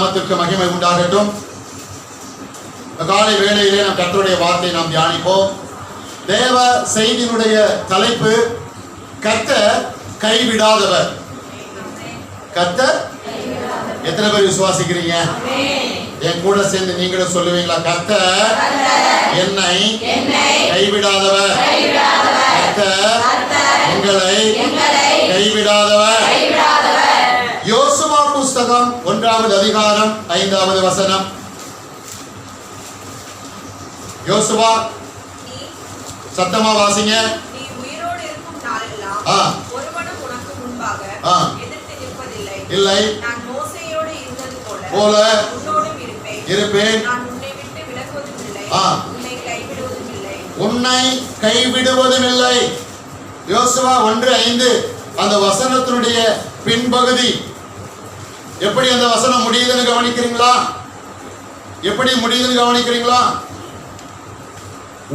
நாமத்திற்கு மகிமை உண்டாகட்டும். காலை வேளையிலே நாம் கர்த்தருடைய வார்த்தையை நாம் தியானிப்போம். தேவ செய்தியினுடைய தலைப்பு கர்த்தர் கைவிடாதவர். கர்த்தர் எத்தனை பேர் விசுவாசிக்கிறீங்க? என் கூட சேர்ந்து நீங்களும் சொல்லுவீங்களா? கர்த்தர் என்னை கைவிடாதவர். கர்த்தர் எங்களை கைவிடாதவர். புஸ்தகம் ஒன்றாவது அதிகாரம் ஐந்தாவது வசனம். யோசுவா சத்தமா வாசிங்க. இல்லை. போல இருப்பேன். உன்னை கைவிடுவதும் இல்லை யோசுவா ஒன்று ஐந்து. அந்த வசனத்தினுடைய பின்பகுதி எப்படி அந்த வசனம் முடியுதுன்னு கவனிக்கிறீங்களா? எப்படி முடியுதுன்னு கவனிக்கிறீங்களா?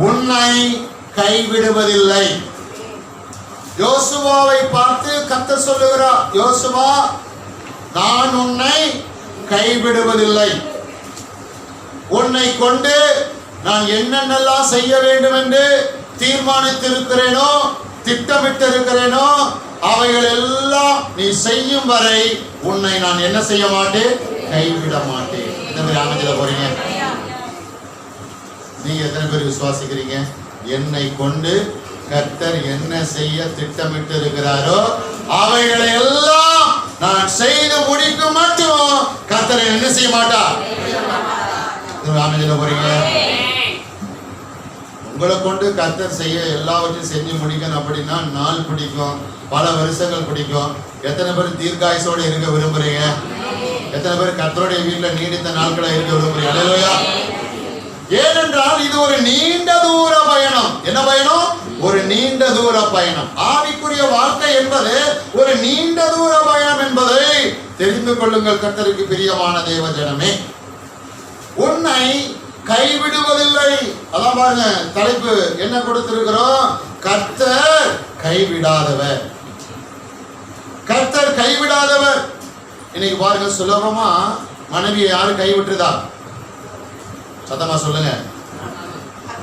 உன்னை கைவிடுவதில்லை. யோசுவாவை பார்த்து கத்த சொல்லுகிறார் யோசுவா நான் உன்னை கைவிடுவதில்லை. உன்னை கொண்டு நான் என்னென்னலாம் செய்ய வேண்டும் என்று தீர்மானித்திருக்கிறேனோ திட்டமிட்டிருக்கிறேனோ அவைகள் எல்லாம் நீ செய்யும் வரை உன்னை நான் என்ன செய்ய மாட்டேன்? கைவிட மாட்டேன். இந்த மாதிரி அமைஞ்சல போறீங்க? நீங்க எத்தனை பேர் விசுவாசிக்கிறீங்க? என்னை கொண்டு கர்த்தர் என்ன செய்ய திட்டமிட்டு இருக்கிறாரோ அவைகளை எல்லாம் நான் செய்து முடிக்கும் மட்டும் கர்த்தர் என்ன செய்ய மாட்டா அமைஞ்சல போறீங்க? உங்களை கொண்டு கர்த்தர் செய்ய எல்லாவற்றையும் செஞ்சு முடிக்கணும் அப்படின்னா நாள் பிடிக்கும். பல வருஷங்கள் பிடிக்கும். எத்தனை பேர் தீர்க்காயுசோடு இருக்க விரும்புறீங்க? எத்தனை பேர் கர்த்தருடைய வீட்டில் நீடித்த நாட்களை இருக்க விரும்புறீங்க? அல்லேலூயா ஏனென்றால் இது ஒரு நீண்ட தூர பயணம். என்ன பயணம்? ஒரு நீண்ட தூர பயணம். ஆவிக்குரிய வாழ்க்கை என்பது ஒரு நீண்ட தூர பயணம் என்பதை தெரிந்து கொள்ளுங்கள் கர்த்தருக்கு பிரியமான தேவ ஜனமே. உன்னை கைவிடுவதில்லை. அதான் பாருங்க தலைப்பு. என்ன கொடுத்திருக்கிறோம்? கர்த்தர் கைவிடாதவர். கர்த்தர் கைவிடாதவர். இன்னைக்கு பாருங்க சுலபமா மனைவியை யாரு கைவிட்டுதா? சத்தமா சொல்லுங்க.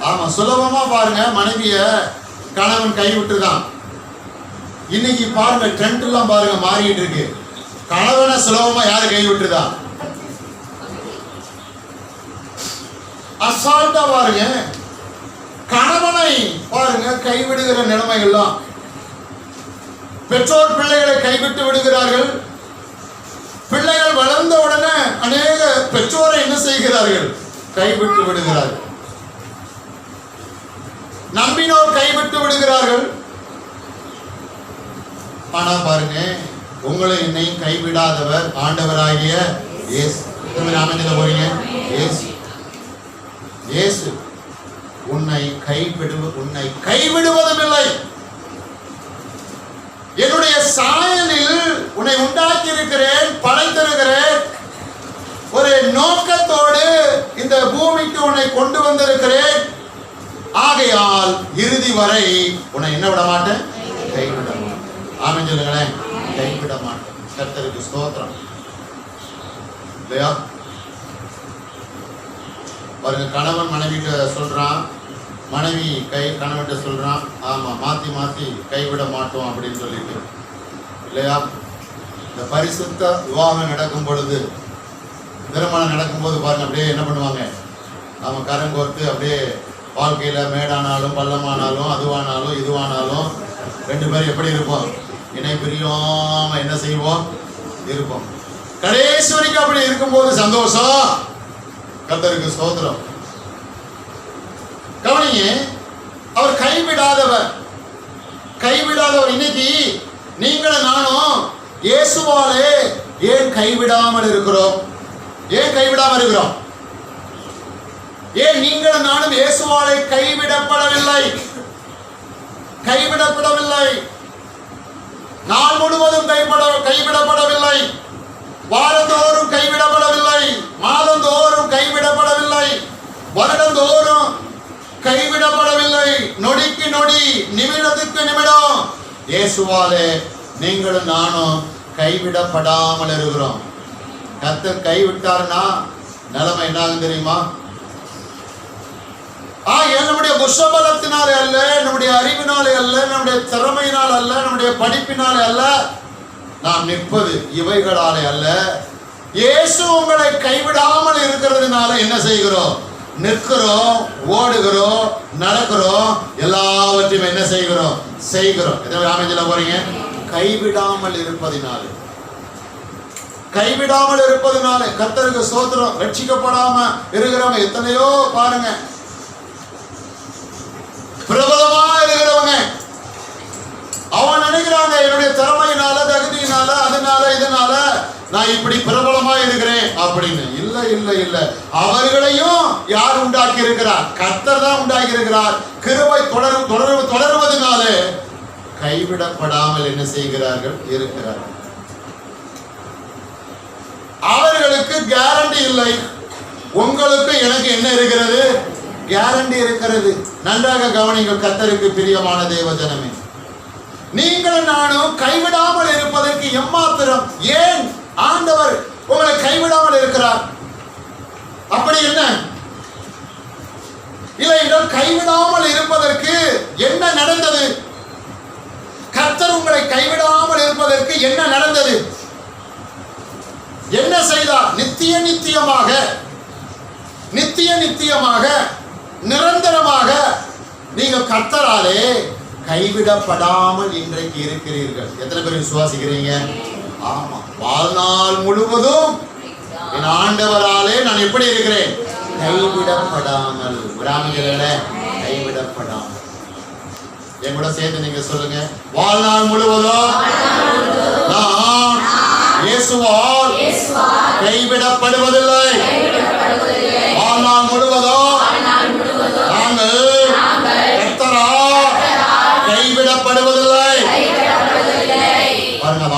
ஆமா சுலபமா பாருங்க மனைவிய கணவன் கைவிட்டுதான் இன்னைக்கு பாருங்க ட்ரெண்ட் எல்லாம் பாருங்க மாறிட்டு இருக்கு. கணவனை சுலபமா யாரு கைவிட்டுதான் அசால்ட்டா பாருங்க. கணவனை பாருங்க கைவிடுகிற நிலைமை எல்லாம் பெற்றோர் பிள்ளைகளை கைவிட்டு விடுகிறார்கள். பிள்ளைகள் வளர்ந்த உடனே அநேக பெற்றோரை என்ன செய்கிறார்கள்? கைவிட்டு விடுகிறார்கள். நம்பினோர் கைவிட்டு விடுகிறார்கள். ஆனா பாருங்க உங்களை என்னையும் கைவிடாதவர் ஆண்டவராகிய ஏசு எத்தனை அமைஞ்சல போறீங்க? இயேசு உன்னை கைவிடுவ உன்னை கைவிடுவதும் இல்லை என்னுடைய சாயலில் உன்னை உண்டாக்கி இருக்கிறேன். படைத்திருக்கிறேன் ஒரு நோக்கத்தோடு இந்த பூமிக்கு உன்னை கொண்டு வந்திருக்கிறேன். ஆகையால் இறுதி வரை உன்னை என்ன விட மாட்டேன்? கைவிட மாட்டேன். ஆமென் சொல்லுங்களேன். கைவிட மாட்டேன். கர்த்தருக்கு ஸ்தோத்திரம். இல்லையா? பாருங்க கணவன் மனைவிட்ட சொல்றான் மனைவி கை கணவன்கிட்ட சொல்றான் ஆமா மாத்தி மாத்தி கைவிட மாட்டோம் அப்படின்னு சொல்லிட்டு. இல்லையா? இந்த பரிசுத்த விவாகம் நடக்கும் பொழுது திருமணம் நடக்கும்போது பாருங்க அப்படியே என்ன பண்ணுவாங்க? நம்ம கரம் கோர்த்து அப்படியே வாழ்க்கையில மேடானாலும் பள்ளமானாலும் அதுவானாலும் இதுவானாலும் ரெண்டு பேரும் எப்படி இருப்போம்? இணை பிரியாம என்ன செய்வோம்? இருப்போம். கடைசி வரைக்கும் அப்படி இருக்கும்போது சந்தோஷம். கத்தருக்கு சோதரம் கவனிங்க அவர் கைவிடாதவர். கைவிடாதவர் இன்னைக்கு நீங்களும் நானும் இயேசுவாலே ஏன் கைவிடாமல் இருக்கிறோம்? ஏன் கைவிடாமல் இருக்கிறோம்? ஏன் நீங்களும் நானும் இயேசுவாலை கைவிடப்படவில்லை? கைவிடப்படவில்லை. நாள் முழுவதும் கைப்பட கைவிடப்படவில்லை. வாரந்தோறும் கைவிடப்படவில்லை மாதந்தோறும் கைவிடப்படவில்லை வருடந்தோறும் கைவிடப்படவில்லை நொடிக்கு நிமிடத்துக்கு நிமிடம் இயேசுவாலே நீங்களும் நானும் கைவிடப்படாமல் இருக்கிறோம். கத்தர் கைவிட்டாருன்னா நிலைமை என்ன ஆகும் தெரியுமா? ஆ என்னுடைய நம்முடைய புஷபலத்தினாலே அல்ல நம்முடைய அறிவினாலே அல்ல நம்முடைய திறமையினால் அல்ல நம்முடைய படிப்பினாலே அல்ல நாம் நிற்பது இவைகளாலே அல்ல. இயேசு உங்களை கைவிடாமல் இருக்கிறதுனால என்ன செய்கிறோம்? நிற்கிறோம் ஓடுகிறோம் நடக்கிறோம் எல்லாவற்றையும் என்ன செய்கிறோம்? செய்கிறோம். எத்தனை போறீங்க? கைவிடாமல் இருப்பதினாலே. கைவிடாமல் இருப்பதனால. கத்தருக்கு சோதரம் ரட்சிக்கப்படாம இருக்கிறவங்க எத்தனையோ பாருங்க. பிரபலமா இருக்கிறவங்க. அவன் நினைக்கிறாங்க என்னுடைய திறமையினால தகுதியினால அதனால இதனால நான் இப்படி பிரபலமா இருக்கிறேன் அப்படின்னு. இல்ல இல்ல இல்ல. அவர்களையும் யார் உண்டாக்கி இருக்கிறார் கத்தர் தான் உண்டாக்கி இருக்கிறார் கிருபை தொடரும் தொடர் தொடர்வதனால கைவிடப்படாமல் என்ன செய்கிறார்கள்? இருக்கிறார்கள். அவர்களுக்கு கேரண்டி இல்லை. உங்களுக்கு எனக்கு என்ன இருக்கிறது? கேரண்டி இருக்கிறது. நன்றாக கவனிங்கள் கத்தருக்கு பிரியமான தேவ ஜனமே நீங்கள் நானும் கைவிடாமல் இருப்பதற்கு எம்மாத்திரம்? ஏன்? ஆண்டவர் உங்களை கைவிடாமல் இருக்கிறார். அப்படி என்ன? இல்லை என்றால் கைவிடாமல் இருப்பதற்கு என்ன நடந்தது? கர்த்தர் உங்களை கைவிடாமல் இருப்பதற்கு என்ன நடந்தது? என்ன செய்தார்? நித்திய நித்தியமாக நித்திய நித்தியமாக நிரந்தரமாக நீங்க கர்த்தராலே கைவிடப்படாமல் இன்றைக்கு இருக்கிறீர்கள். எத்தனை பேர் விசுவாசிக்கிறீங்க? ஆமா. வாழ்நாள் முழுவதும் என் ஆண்டவராலே நான் எப்படி இருக்கிறேன்? கைவிடப்படாமல். விடாமல் கைவிடப்படாமல். என் கூட சேர்ந்து நீங்க சொல்லுங்க. வாழ்நாள் முழுவதும் நான் இயேசுவால் கைவிடப்படுவதில்லை. வாழ்நாள் முழுவதும் நாங்கள் கர்த்தரா கைவிடப்படுவதில்லை. பாருங்க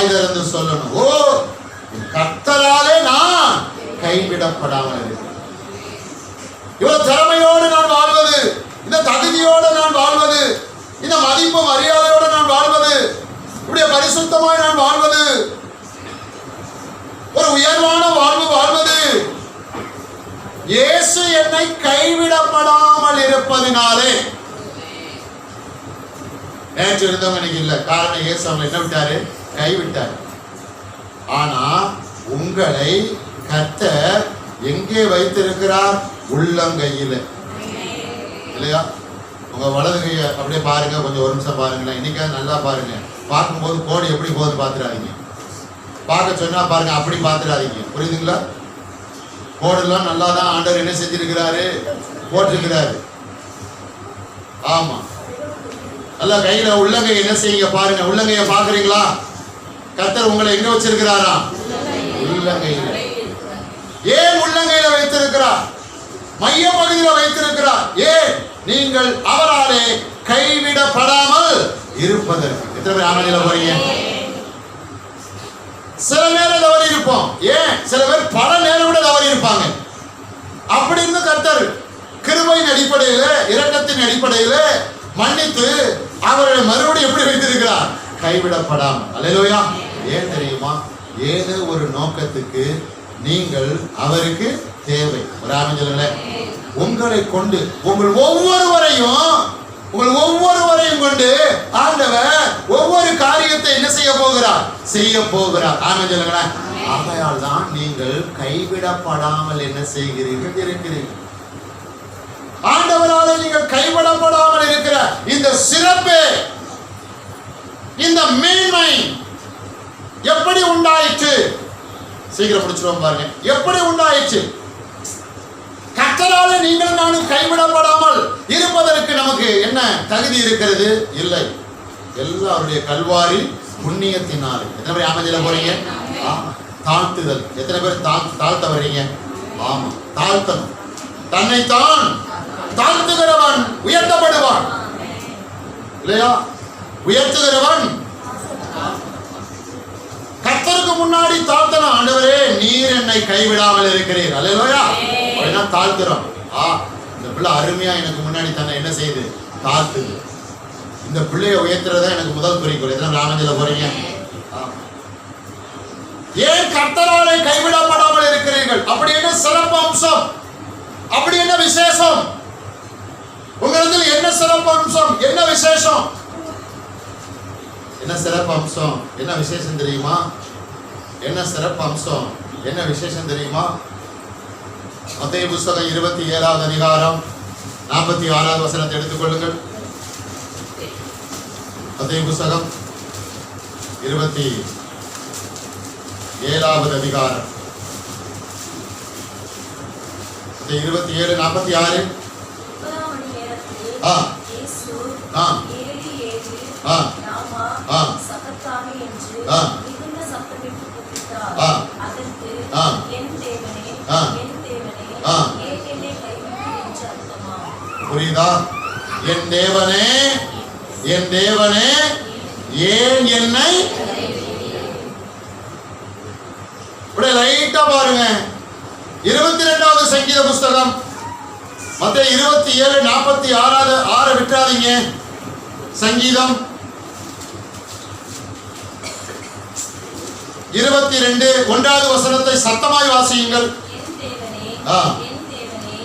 வாய் திறந்து சொல்லணும். ஓ கத்தராலே நான் கைவிடப்படாமல் இருக்கிறேன். இவ்வளவு திறமையோடு நான் வாழ்வது இந்த தகுதியோடு நான் வாழ்வது இந்த மதிப்பு மரியாதையோடு நான் வாழ்வது இப்படிய பரிசுத்தமாய் நான் வாழ்வது ஒரு உயர்வான வாழ்வு வாழ்வது இயேசு என்னை கைவிடப்படாமல் இருப்பதினாலே. நேற்று இருந்தவங்க இன்னைக்கு இல்ல. காரணம் இயேசு அவங்க என்ன விட்டாரு? கைவிட்டார். ஆனா உங்களை கத்த எங்கே வைத்திருக்கிறார்? உள்ளங்கையில். இல்லையா? உங்க வலது கையை அப்படியே பாருங்க. கொஞ்சம் ஒரு நிமிஷம் பாருங்களேன். இன்னைக்காவது நல்லா பாருங்க. பார்க்கும்போது கோடு எப்படி போகுது பார்த்துடாதீங்க. பார்க்க சொன்னா பாருங்க அப்படி பார்த்துடாதீங்க. புரியுதுங்களா? கோடெல்லாம் நல்லா தான் ஆண்டவர் என்ன செஞ்சிருக்கிறாரு? போட்டிருக்கிறாரு. ஆமா. நல்லா கையில உள்ளங்கை என்ன செய்யுங்க பாருங்க. உள்ளங்கைய பாக்குறீங்களா கர்த்தர் உங்களை எங்க வச்சிருக்கிறாரா? உள்ளங்கையில். ஏன் உள்ளங்கையில வைத்திருக்கிறார்? மைய பகுதியில் வைத்திருக்கிறார். ஏன்? நீங்கள் அவராலே கைவிடப்படாமல் இருப்பதற்கு. எத்தனை பேர் ஆமணியில போறீங்க? சில நேரம் தவறி இருப்போம். ஏன்? சில பேர் பல நேரம் கூட தவறி இருப்பாங்க. அப்படி இருந்து கர்த்தர் கிருபையின் அடிப்படையில இரக்கத்தின் அடிப்படையில மன்னித்து அவர்களை மறுபடியும் எப்படி வைத்திருக்கிறார்? கைவிடப்படாமல். அல்லேலூயா. ஏன் தெரியுமா? ஏதோ ஒரு நோக்கத்துக்கு நீங்கள் அவருக்கு தேவை. ஒரு ஆரம்பிச்சல உங்களை கொண்டு உங்கள் ஒவ்வொருவரையும் உங்கள் ஒவ்வொருவரையும் கொண்டு ஆண்டவர் ஒவ்வொரு காரியத்தை என்ன செய்ய போகிறார்? செய்ய போகிறார். ஆமென் சொல்லுங்களேன். ஆகையால் தான் நீங்கள் கைவிடப்படாமல் என்ன செய்கிறீர்கள்? இருக்கிறீர்கள். ஆண்டவரால் நீங்கள் கைவிடப்படாமல் இருக்கிற இந்த சிறப்பு இந்த மேன்மை எப்படி உண்டாயிற்று? சீக்கிரம் பிடிச்சிருவோம் பாருங்க. எப்படி உண்டாயிற்று? கத்தரால நீங்கள் நானும் கைவிடப்படாமல் இருப்பதற்கு நமக்கு என்ன தகுதி இருக்கிறது? இல்லை. எல்லாருடைய கல்வாரி புண்ணியத்தினால். எத்தனை பேர் அமைதியில போறீங்க? ஆமா. தாழ்த்துதல். எத்தனை பேர் தாழ் தாழ்த்த வர்றீங்க ஆமா தாழ்த்தணும். தன்னைத்தான் தாழ்த்துகிறவன் உயர்த்தப்படுவான். இல்லையா? உயர்த்துகிறவன் கர்த்தருக்கு முன்னாடி தாழ்த்தணும் ஆண்டவரே நீர் என்னை கைவிடாமல் இருக்கிறீர். அல்லையா அப்படின்னா தாழ்த்துறோம். ஆ இந்த பிள்ளை அருமையா எனக்கு முன்னாடி தன்னை என்ன செய்யுது தாழ்த்துது. இந்த பிள்ளையை உயர்த்துறதா எனக்கு முதல் குறிக்கோள். எத்தனை ராமஞ்சில போறீங்க. ஏன் கர்த்தராலே கைவிடப்படாமல் இருக்கிறீர்கள்? அப்படி என்ன சிறப்பு அம்சம்? அப்படி என்ன விசேஷம்? உங்களிடத்தில் என்ன சிறப்பு அம்சம்? என்ன விசேஷம்? என்ன சிறப்பு அம்சம்? என்ன விசேஷம் தெரியுமா? என்ன சிறப்பு அம்சம் என்ன விசேஷம் தெரியுமா மத்திய புஸ்தகம் இருபத்தி ஏழாவது அதிகாரம் நாற்பத்தி ஆறாவது வசனத்தை எடுத்துக்கொள்ளுங்கள் மத்திய புஸ்தகம் இருபத்தி ஏழாவது அதிகாரம் இருபத்தி ஏழு நாற்பத்தி ஆறு ஆ. ஆ. ஆ. ஆ. சகத்தாவே என்று ஆ. மிகுந்த சத்தமிட்டு கூப்பிட்டார். ஆ. அதற்கு ஆ. என் தேவனே ஆ. என் தேவனே ஆ. ஏன் என்னை கைவிட்டு என்று அர்த்தமா புரியுதா? என் தேவனே என் தேவனே ஏன் என்னை? இப்படியே லைட்டா பாருங்க. இருபத்தி ரெண்டாவது சங்கீத புஸ்தகம். மத்த இருபத்தி ஏழு நாற்பத்தி ஆறாவது ஆறு விட்டுறாதீங்க. சங்கீதம். இருபத்தி ரெண்டு ஒன்றாவது வசனத்தை சத்தமாய் வாசியுங்கள். ஆ.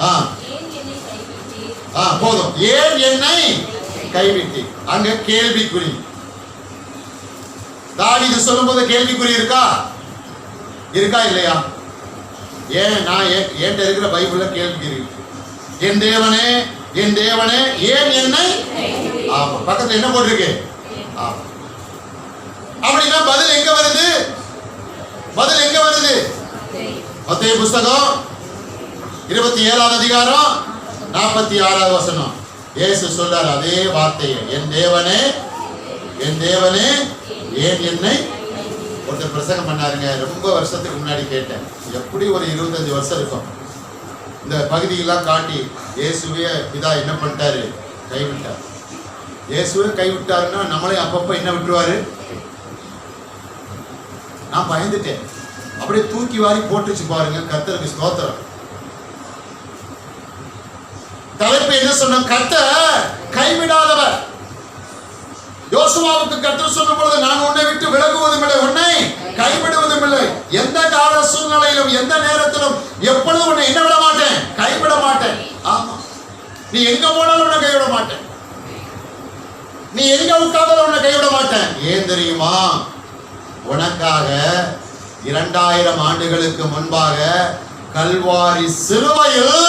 ஆ. ஏன் என்னை கைவிட்டீர் ஆ போதும். ஏன் என்னை கைவிட்டு? அங்க கேள்விக்குறி. தாடின்னு சொல்லும் போது கேள்விக்குறி இருக்கா? இருக்கா இல்லையா? ஏன் நான் ஏன் என்கிட்ட இருக்கிற பைபிள்ல கேள்விக்குறி என் தேவனே என் தேவனே ஏன் என்னை ஆமா. பக்கத்துல என்ன போட்டிருக்கு? ஆமா. அப்படின்னா பதில் எங்க வருது? பதில் எங்க வருது? மத்திய புஸ்தகம் இருபத்தி ஏழாவது அதிகாரம் நாற்பத்தி ஆறாவது வசனம். இயேசு சொல்றார் அதே வார்த்தையை என் தேவனே என் தேவனே ஏன் என்னை ஒருத்தர் பிரசங்கம் பண்ணாருங்க? ரொம்ப வருஷத்துக்கு முன்னாடி கேட்டேன். எப்படி ஒரு இருபத்தஞ்சு வருஷம் இருக்கும்? இந்த பகுதியெல்லாம் காட்டி இயேசுவே இதா என்ன பண்ணிட்டாரு? கைவிட்டார் இயேசுவே கைவிட்டாருன்னா நம்மளே அப்பப்போ என்ன விட்டுருவாரு? நான் பயந்துட்டேன். அப்படியே தூக்கி வாரி போட்டுச்சு பாருங்க கத்தருக்கு ஸ்தோத்திரம். தலைப்பு என்ன சொன்ன கத்த கைவிடாதவர். யோசுவாவுக்கு கற்று சொல்லும் பொழுது நான் உன்னை விட்டு விலகுவதும் இல்லை உன்னை கைவிடுவதும் இல்லை. எந்த கால சூழ்நிலையிலும் எந்த நேரத்திலும் எப்பொழுதும் உன்னை என்ன விட மாட்டேன்? கைவிட மாட்டேன். ஆமா. நீ எங்க போனாலும் உன்னை கைவிட மாட்டேன். நீ எங்க உட்கார்ந்தாலும் உன்னை கைவிட மாட்டேன். ஏன் தெரியுமா? உனக்காக இரண்டாயிரம் ஆண்டுகளுக்கு முன்பாக கல்வாரி சிலுவையில்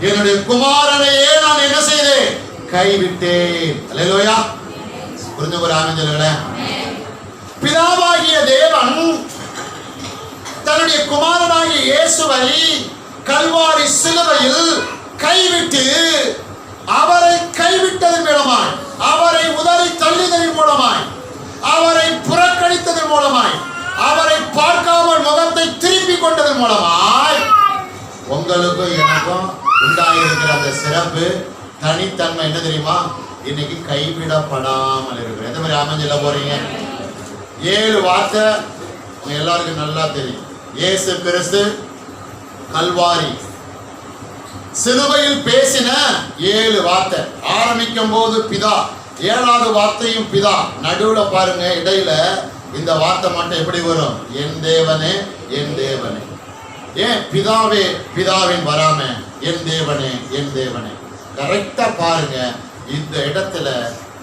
என்னுடைய குமாரனையே நான் என்ன செய்தேன்? கைவிட்டேன். அல்லேலூயா. புரிஞ்சு ஒரு ஆமென் பிதாவாகிய தேவன் தன்னுடைய குமாரனாகிய இயேசுவை கல்வாரி சிலுவையில் கைவிட்டு அவரை கைவிட்டதன் மூலமாய் அவரை உதறி தள்ளியதன் மூலமாய் அவரை புறக்கணித்ததன் மூலமாய் அவரை பார்க்காமல் முகத்தை திருப்பி கொண்டதன் மூலமாய் உங்களுக்கும் எனக்கும் உண்டாயிருக்கிற அந்த சிறப்பு தனித்தன்மை என்ன தெரியுமா? இன்னைக்கு கைவிடப்படாமல் இருக்கு எந்த மாதிரி அமைஞ்சல போறீங்க? ஏழு வார்த்தை எல்லாருக்கும் நல்லா தெரியும். ஏசு கிறிஸ்து கல்வாரி. சிலுவையில் பேசின ஏழு வார்த்தை. ஆரம்பிக்கும் போது பிதா ஏழாவது வார்த்தையும் பிதா. நடுவுல பாருங்க இடையில இந்த வார்த்தை மட்டும் எப்படி வரும்? என் தேவனே என் தேவனே. ஏன் பிதாவே பிதாவின் வராம என் தேவனே என் தேவனே. கரெக்டா பாருங்க. இந்த இடத்துல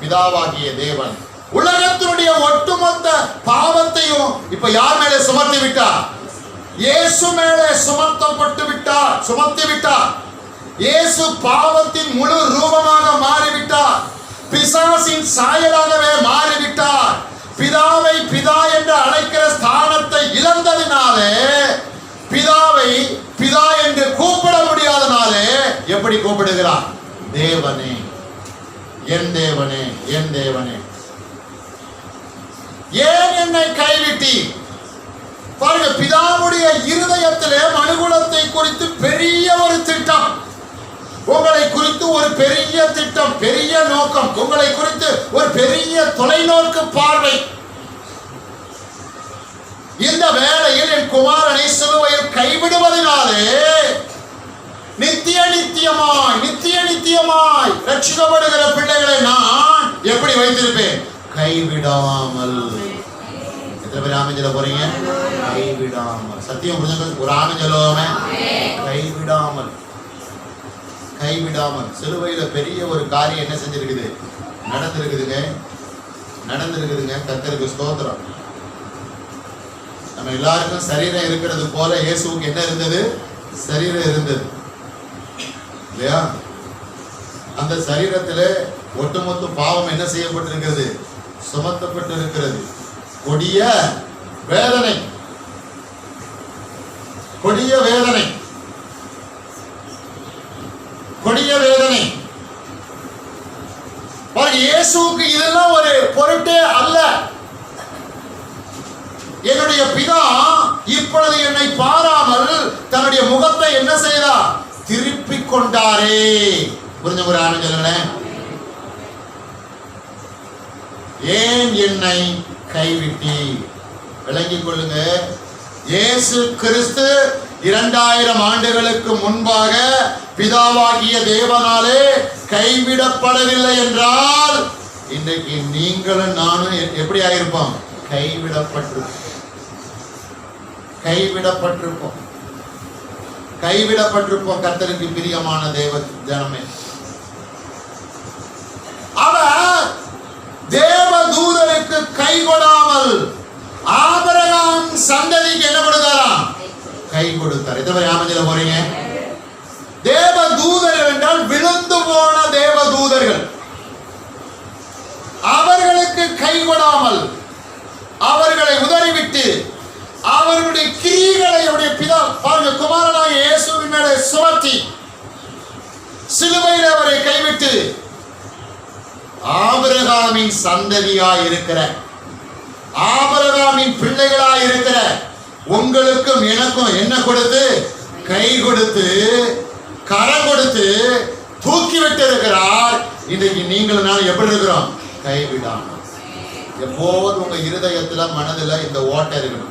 பிதாவாகிய தேவன் உலகத்தினுடைய ஒட்டுமொத்த பாவத்தையும் இப்ப யார் மேலே சுமத்தி விட்டார்? இயேசு மேலே சுமத்தப்பட்டு விட்டார். சுமத்தி விட்டார். இயேசு பாவத்தின் முழு ரூபமாக மாறிவிட்டார். பிசாசின் சாயலாகவே மாறிவிட்டார். பிதாவை பிதா என்று அழை ஸ்தானத்தை இழந்ததினாலே பிதாவை பிதா என்று கூப்பிட முடியாதனாலே எப்படி கூப்பிடுகிறார்? தேவனே என் தேவனே என் தேவனே. ஏன் என்னை கைவிட்டி பாருங்க பிதாவுடைய இருதயத்திலே மனுகுலத்தை குறித்து பெரிய ஒரு திட்டம். உங்களை குறித்து ஒரு பெரிய திட்டம் பெரிய நோக்கம். உங்களை குறித்து ஒரு பெரிய தொலைநோக்கு பார்வை. இந்த வேளையில் என் குமாரனை சிலுவையில் கைவிடுவதனாலே நித்திய நித்தியமாய் நித்திய நித்தியமாய் ரட்சிக்கப்படுகிற பிள்ளைகளை நான் எப்படி வைத்திருப்பேன்? கைவிடாமல். எத்தனை பேர் ஆமென்ல போறீங்க? கைவிடாமல். சத்தியம் புரிஞ்சுக்க ஒரு ஆணு சொல்லுவோமே கைவிடாமல். கைவிடாமல். சிலுவையில பெரிய ஒரு காரியம் என்ன செஞ்சிருக்குது? நடந்திருக்குதுங்க. நடந்திருக்குதுங்க. கத்தருக்கு ஸ்தோத்திரம். நம்ம எல்லாருக்கும் சரீரம் இருக்கிறது போல இயேசுக்கு என்ன இருந்தது? சரீரம் இருந்தது. இல்லையா? அந்த சரீரத்தில் ஒட்டுமொத்த பாவம் என்ன செய்யப்பட்டிருக்கிறது? சுமத்தப்பட்டு இருக்கிறது கொடிய வேதனை. கொடிய வேதனை. கொடிய வேதனை. இயேசுக்கு இயேசுவுக்கு இதெல்லாம் ஒரு பொருட்டே அல்ல. என்னுடைய பிதா இப்பொழுது என்னை பாராமல் தன்னுடைய முகத்தை என்ன செய்தார்? கொண்டாரே. புரிஞ்ச ஒரு ஆனந்த் சொல்லுங்களேன் ஏன் என்னை கைவிட்டி விளங்கிக் கொள்ளுங்க. இயேசு கிறிஸ்து இரண்டாயிரம் ஆண்டுகளுக்கு முன்பாக பிதாவாகிய தேவனாலே கைவிடப்படவில்லை என்றால் இன்றைக்கு நீங்களும் நானும் எப்படி ஆயிருப்போம்? கைவிடப்பட்டிருப்போம். கைவிடப்பட்டிருப்போம். கைவிடப்பட்டிருப்போம் கத்தருக்கு பிரியமான தேவ ஜனமே. அவர் தேவ தூதருக்கு கைகொடாமல் ஆபரகாம் சந்ததிக்கு என்ன கொடுத்தாராம்? கை கொடுத்தார். எத்தனை ஆமஞ்சில போறீங்க? தேவ தூதர்கள் என்றால் விழுந்து போன தேவ தூதர்கள் அவர்களுக்கு கை அவர்களை உதறிவிட்டு அவருடைய கிரிகளை அவருடைய பிதா பாருங்க குமாரனாக இயேசுவின் மேலே சுமத்தி சிலுவையில் அவரை கைவிட்டு ஆபரகாமின் சந்ததியாய் இருக்கிற ஆபரகாமின் பிள்ளைகளாய் இருக்கிற உங்களுக்கும் எனக்கும் என்ன கொடுத்து? கை கொடுத்து கரம் கொடுத்து தூக்கி விட்டு இருக்கிறார் இன்றைக்கு நீங்களும் நான் எப்படி இருக்கிறோம்? கைவிடாம எப்போது உங்க இருதயத்துல மனதுல இந்த ஓட்டை இருக்கணும்.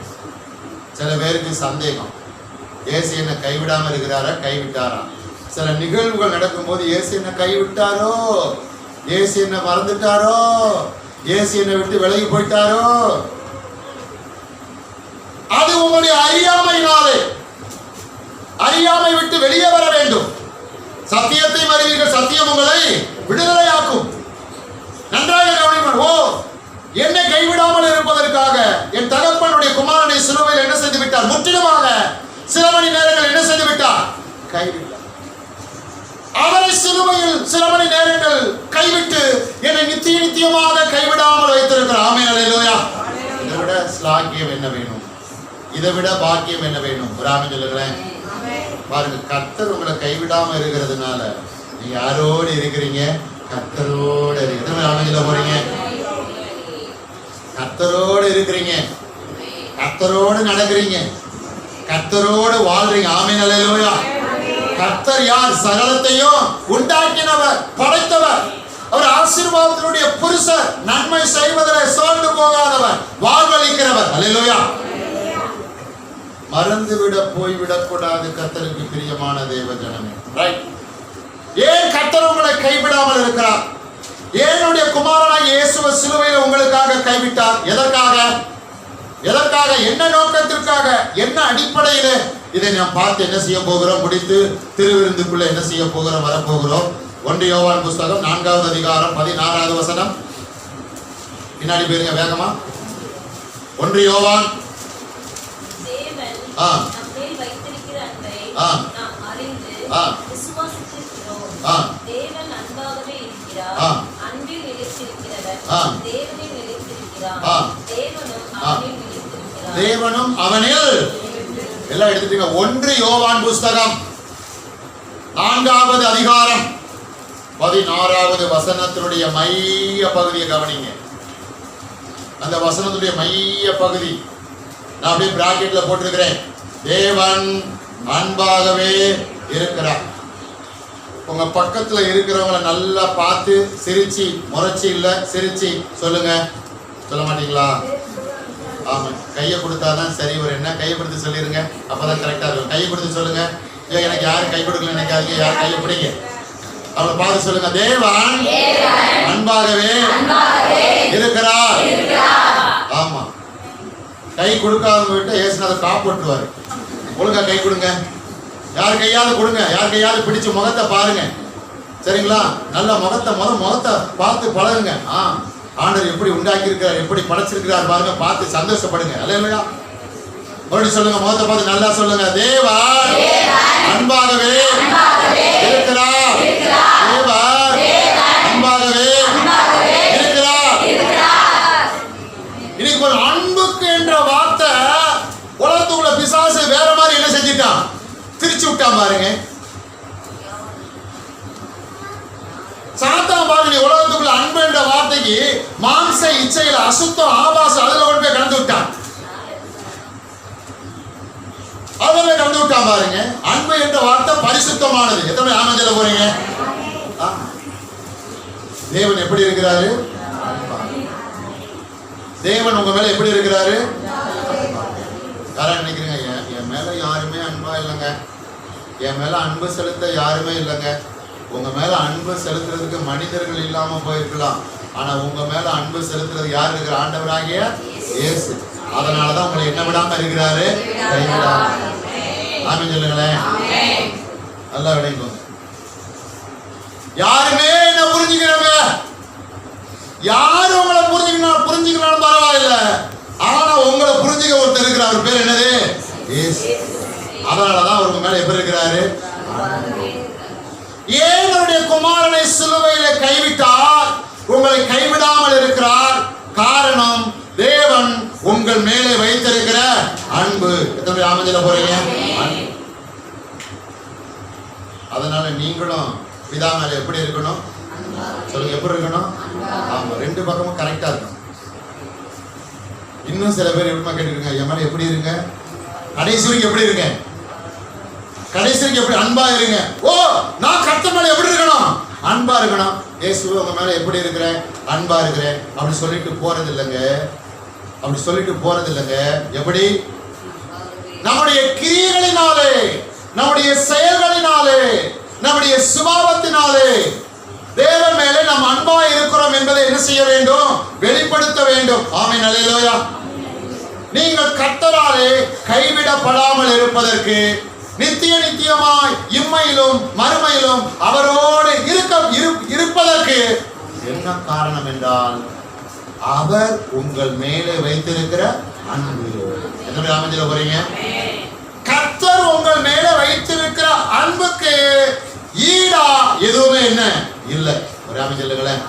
சில பேருக்கு சந்தேகம். ஏசு என்ன கைவிடாமல் இருக்கிறாரா? கைவிட்டாரா? சில நிகழ்வுகள் நடக்கும்போது ஏசு என்ன கைவிட்டாரோ? ஏசு என்ன மறந்துட்டாரோ? ஏசு என்னை விட்டு விலகி போயிட்டாரோ? அது உங்களுடைய அறியாமையினாலே அறியாமை விட்டு வெளியே வர வேண்டும். சத்தியத்தை அறிவீர்கள் சத்தியம் உங்களை விடுதலையாக்கும். நன்றாக கவனிப்பார் ஓ என்னை கைவிடாமல் இருப்பதற்காக என் தகப்பனுடைய குமாரனை சிலுவையில் என்ன செய்து விட்டார் முற்றிலுமாக சில மணி நேரங்கள் என்ன செய்து விட்டார் கைவிட்டார். அவரை சிலுவையில் சில மணி நேரங்கள் கைவிட்டு என்னை நித்திய நித்தியமாக கைவிடாமல் வைத்திருக்கிறார். ஆமே அலையிலோயா இதை விட ஸ்லாக்கியம் என்ன வேணும்? இதை விட பாக்கியம் என்ன வேணும்? ஒரு ஆமே சொல்லுங்களேன். பாருங்க கத்தர் உங்களை கைவிடாம இருக்கிறதுனால நீங்க யாரோடு இருக்கிறீங்க? கர்த்தரோடு இருக்கிற அமைதியில போறீங்க? கத்தரோடு இருக்கிறீங்க. கத்தரோடு நடக்கிறீங்க. கத்தரோடு வாழ்றீங்க. ஆமை நிலையிலோயா கத்தர் யார்? சகலத்தையும் உண்டாக்கினவர் படைத்தவர். அவர் ஆசீர்வாதத்தினுடைய புருஷர் நன்மை செய்வதில் சோர்ந்து போகாதவர் வாழ்வளிக்கிறவர் அலையிலோயா மறந்து விட போய்விடக் கூடாது பிரியமான தேவ ஜனமே. ரைட் ஏன் கத்தர் உங்களை கைவிடாமல் இருக்கிறார்? ஏனுடைய குமாரனாய் இயேசுவ சிலுவையில் உங்களுக்காக கைவிட்டார். எதற்காக? எதற்காக? என்ன நோக்கத்திற்காக? என்ன அடிப்படையிலே? இதை நாம் பார்த்து என்ன செய்ய போகிறோம்? முடித்து திருவிருந்துக்குள்ள என்ன செய்ய போகிறோம்? வரப்போகிறோம். ஒன்று யோவான் புஸ்தகம் நான்காவது அதிகாரம் பதினாறாவது வசனம். பின்னாடி போயிருங்க வேகமா. ஒன்று யோவான். ஆ. ஆ. ஆ. ஆ. தேவனும் அவனில். எல்லாம் எடுத்துட்டீங்க. ஒன்று யோவான் புஸ்தகம். நான்காவது அதிகாரம். பதினாறாவது வசனத்தினுடைய மைய பகுதியை கவனிங்க. அந்த வசனத்துடைய மைய பகுதி. நான் அப்படியே பிராக்கெட்ல போட்டிருக்கிறேன். தேவன் அன்பாகவே இருக்கிறார். உங்க பக்கத்துல இருக்கிறவங்கள நல்லா பார்த்து சிரிச்சு முறைச்சி இல்ல சிரிச்சு சொல்லுங்க. சொல்ல மாட்டீங்களா? ஆமா. கையை கொடுத்தாதான் சரி ஒரு என்ன கையை கொடுத்து சொல்லிருங்க அப்பதான் கரெக்டா இருக்கும். கையை கொடுத்து சொல்லுங்க. ஏன் எனக்கு யாரும் கை கொடுக்கல நினைக்காதீங்க யார் கையை பிடிங்க? அவளை பார்த்து சொல்லுங்க. தேவன் அன்பாகவே இருக்கிறார். ஆமா. கை கொடுக்காதவங்க விட்டு ஏசுநாதர் காப்பாற்றுவார். ஒழுங்கா கை கொடுங்க. யார் கையாவது கொடுங்க யார் கையாவது பிடிச்ச முகத்தை பாருங்க. சரிங்களா? நல்ல முகத்தை முத முகத்தை பார்த்து பழகுங்க. ஆ ஆண்டவர் எப்படி உண்டாக்கி இருக்கிறார் எப்படி படைச்சிருக்கிறார் பாருங்க பார்த்து சந்தோஷப்படுங்க. அல்ல இல்லையா மறுபடியும் சொல்லுங்க முகத்தை பார்த்து நல்லா சொல்லுங்க. தேவா அன்பாகவே இருக்கிறார். திரிச்சு விட்டான் பாருங்க. சாத்தா பாருங்க உலகத்துக்குள்ள அன்பு என்ற வார்த்தைக்கு மாம்ச இச்சையில அசுத்தம் ஆபாசம் அதுல கொண்டு போய் கலந்து விட்டான். அதுல கலந்து விட்டான் பாருங்க. அன்பு என்ற வார்த்தை பரிசுத்தமானது. எத்தனை பேர் ஆனந்தில போறீங்க? தேவன் எப்படி இருக்கிறாரு? தேவன் உங்க மேல எப்படி இருக்கிறாரு? யாரா நினைக்கிறீங்க? என் என் மேல யாருமே அன்பா இல்லைங்க. என் மேல அன்பு செலுத்த யாருமே இல்லைங்க. உங்க மேல அன்பு செலுத்துறதுக்கு மனிதர்கள் இல்லாம போயிருக்கலாம். ஆனா உங்க மேல அன்பு செலுத்துறது யார் இருக்கிற ஆண்டவராகிய இயேசு. அதனாலதான் உங்களை என்ன விடாம இருக்கிறாரு? கைவிடாம. சொல்லுங்களேன். நல்லா விடைங்கோங்க யாருமே என்ன புரிஞ்சுக்கிறவங்க யாரும் உங்களை புரிஞ்சுக்கணும் புரிஞ்சுக்கணும் பரவாயில்ல. ஆனா உங்களை புரிஞ்சுக்க ஒருத்தர் இருக்கிற அவர் பேர் என்னது? அதனாலதான் அவருக்கு மேல எப்படி இருக்கிறாரு? ஏன் குமாரனை சிலுவையில கைவிட்டார்? உங்களை கைவிடாமல் இருக்கிறார். காரணம் தேவன் உங்கள் மேலே வைத்திருக்கிற அன்பு. எத்தனை பேர் போறீங்க? அன்பு. அதனால நீங்களும் பிதா மேல எப்படி இருக்கணும்? சொல்லுங்க எப்படி இருக்கணும்? ஆமா ரெண்டு பக்கமும் கரெக்டா இருக்கணும். இன்னும் சில பேர் எப்படிமா கேட்டுருங்க என் மேல எப்படி இருங்க? கடைசி வரைக்கும் எப்படி இருக்கேன் கடைசிக்கு எப்படி அன்பா இருங்க. ஓ நான் கர்த்த மேல எப்படி இருக்கணும்? அன்பா இருக்கணும். இயேசு உங்க மேல எப்படி இருக்கிறேன் அன்பா இருக்கிறேன் அப்படி சொல்லிட்டு போறது இல்லைங்க அப்படி சொல்லிட்டு போறது இல்லைங்க எப்படி? நம்முடைய கிரியைகளினாலே நம்முடைய செயல்களினாலே நம்முடைய சுபாவத்தினாலே தேவ மேலே நாம் அன்பா இருக்கிறோம் என்பதை என்ன செய்ய வேண்டும்? வெளிப்படுத்த வேண்டும். ஆமை அல்லேலூயா. நீங்கள் கத்தராலே கைவிடப்படாமல் இருப்பதற்கு நித்திய நித்தியமாய் இம்மையிலும் மறுமையிலும் அவரோடு இருக்க இரு- இருப்பதற்கு என்ன காரணம் என்றால் அவர் உங்கள் மேலே வைத்திருக்கிற அன்பு. என்ன அமைஞ்சிட போறீங்க? கர்த்தர் உங்கள் மேல வைத்திருக்கிற அன்புக்கு ஈடா எதுவுமே என்ன? இல்ல. ஒரு அமைச்சல்லுங்களேன்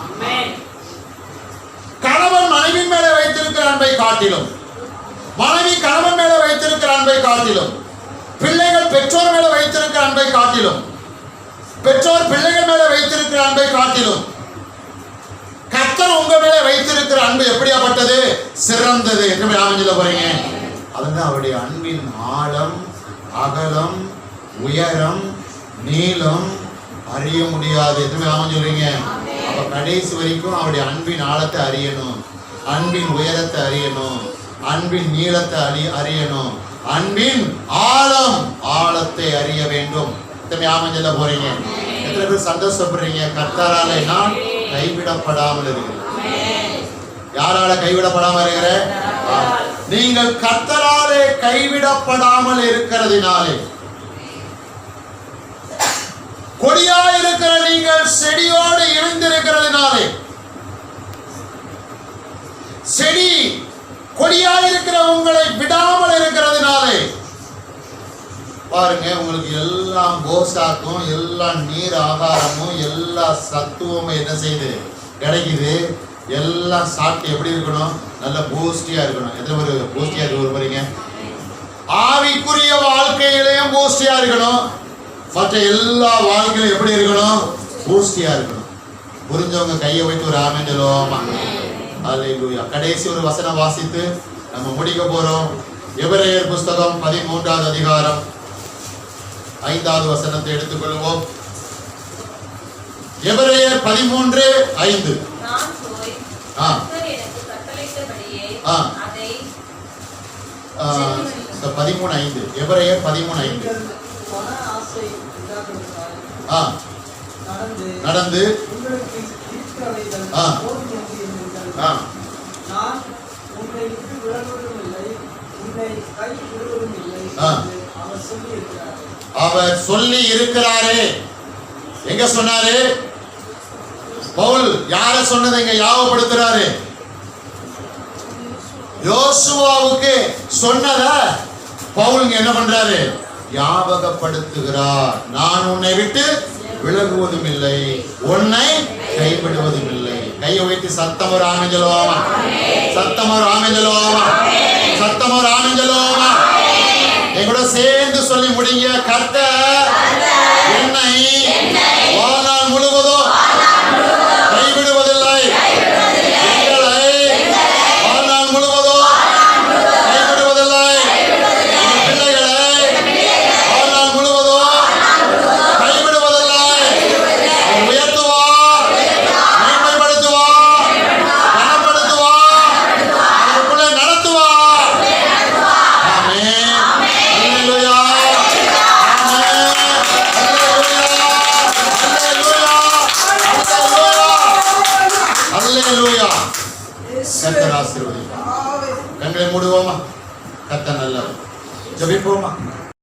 கணவன் மனைவி மேல வைத்திருக்கிற அன்பை காட்டிலும் மனைவி கணவன் மேல வைத்திருக்கிற அன்பை காட்டிலும் பிள்ளைகள் பெற்றோர் மேல வைத்திருக்கிற அன்பை காட்டிலும் பெற்றோர் பிள்ளைகள் மேல வைத்திருக்கிற அன்பை காட்டிலும் கத்தர் உங்க மேல வைத்திருக்கிற அன்பு எப்படியாப்பட்டது? சிறந்தது. என்று ஆமஞ்சில போறீங்க? அதுதான் அவருடைய அன்பின் ஆழம் அகலம் உயரம் நீளம். அறிய முடியாது. எதுவுமே ஆமாம் சொல்றீங்க? அப்ப கடைசி வரைக்கும் அவருடைய அன்பின் ஆழத்தை அறியணும். அன்பின் உயரத்தை அறியணும். அன்பின் நீளத்தை அறி அறியணும். அன்பின் ஆழம் ஆழத்தை அறிய வேண்டும். எத்தனை ஆமஞ்சல போறீங்க? எத்தனை பேர் சந்தோஷப்படுறீங்க? கர்த்தராலே நான் கைவிடப்படாமல் இருக்கிறேன். யாரால கைவிடப்படாம இருக்கிற? நீங்கள் கர்த்தராலே கைவிடப்படாமல் இருக்கிறதுனாலே. கொடியா இருக்கிற நீங்கள் செடியோடு இருந்திருக்கிறதுனாலே. செடி கொடியா உங்களை விடாமல் இருக்கிறதுனாலே பாருங்க உங்களுக்கு எல்லாம் கோசாக்கும் எல்லா நீர் ஆகாரமும் எல்லா சத்துவமும் என்ன செய்யுது? கிடைக்குது. எல்லாம் சாப்பிட்டு எப்படி இருக்கணும்? நல்ல பூஸ்டியா இருக்கணும். எத்தனை பேர் பூஸ்டியா இருக்க போறீங்க ஆவிக்குரிய வாழ்க்கையிலையும் பூஸ்டியா இருக்கணும். மற்ற எல்லா வாழ்க்கையிலும் எப்படி இருக்கணும்? பூஸ்டியா இருக்கணும். புரிஞ்சவங்க கையை வைத்து ஒரு ஆமென் அல்லேலூயா கடைசி ஒரு வசனம் வாசித்து நம்ம முடிக்க போறோம். எபிரேயர் புஸ்தகம் பதிமூன்றாவது அதிகாரம். ஐந்தாவது வசனத்தை எடுத்துக்கொள்வோம். எபிரேயர் பதிமூன்று ஐந்து. பதிமூணு ஐந்து. எபிரேயர் பதிமூணு ஐந்து. நடந்து நான் உங்களை விட்டு விலகுவதும் இல்லை கை விடுவதும் இல்லை ஆ. என்று அவர் சொல்லி இருக்கிறார் அவர் சொல்லி இருக்கிறாரே. எங்க சொன்னாரு? பவுல் யார சொன்னதை இங்க யாவப்படுத்துறாரு யோசுவாவுக்கு சொன்னத பவுல் என்ன பண்றாரு? ஞாபகப்படுத்துகிறார். நான் உன்னை விட்டு விலகுவதும் இல்லை உன்னை கைவிடுவதும் இல்லை. கையை வைத்து சத்தம் ஒரு ஆமெஞ்சலோமா சத்தம் ஒரு சத்தம் ஒரு ஆமெஞ்சலோமா என் கூட சேர்ந்து சொல்லி முடிங்க கர்த்தர். என்னை வாழ்நாள் முழுவதும்